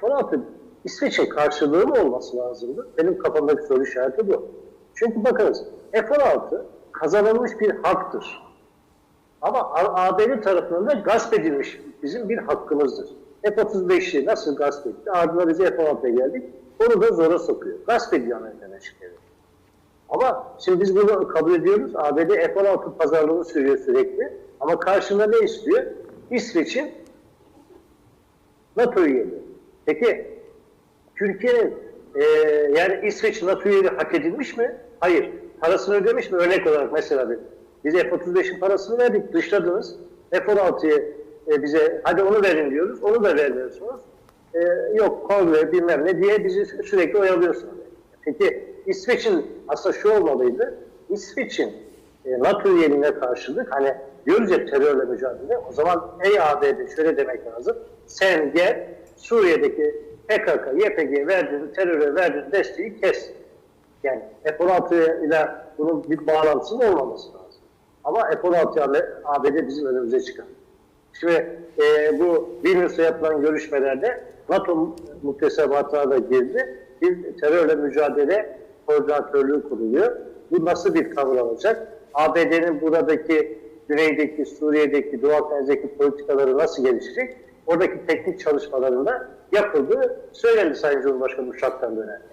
F-16 İsveç'in karşılığı mı olması lazımdı? Benim kafamdaki soru işareti bu. Çünkü bakınız F-16 kazanılmış bir haktır. Ama ABD tarafından da gasp edilmiş bizim bir hakkımızdır. F-35'i nasıl gasp etti? Ardından biz F-16'ya geldik. Onu da zora sokuyor. Gasp ediyor Amerikan Devletleri. Ama şimdi biz bunu kabul ediyoruz. ABD F-16 pazarlığını sürüyor sürekli. Ama karşında ne istiyor? İsveç'in NATO üyeliği. Peki Türkiye'nin e, yani İsveç NATO üyeliği hak edilmiş mi? Hayır. Parasını ödemiş mi? Örnek olarak mesela bir. Biz F-35'in parasını verdik, dışladınız. F-16'yı e, bize hadi onu verin diyoruz. Onu da vermiyorsunuz. E, yok kongre bilmem ne diye bizi sü- sürekli oyalıyorsunuz. Peki İsveç'in aslında şu olmalıydı. İsveç'in e, NATO üyeliğine karşılık hani diyoruz ya terörle mücadele. O zaman ey ABD şöyle demek lazım. Sen gel Suriye'deki PKK, YPG'ye verdiğin, teröre verdiğin desteği kes. Yani F-16 ile bunun bir bağlantısının olmaması lazım. Ama F-16 ile ABD bizim önümüze çıkar. Şimdi e, bu Vilnius'ta yapılan görüşmelerde NATO muktesebatına da girdi. Bir terörle mücadele koordinatörlüğü kuruluyor. Bu nasıl bir tavır alacak? ABD'nin buradaki Güney'deki, Suriye'deki, Doğu Akdeniz'deki politikaları nasıl gelişecek? Oradaki teknik çalışmalarında yapıldığı söylendi Sayın Cumhurbaşkanı uçaktan dönerken.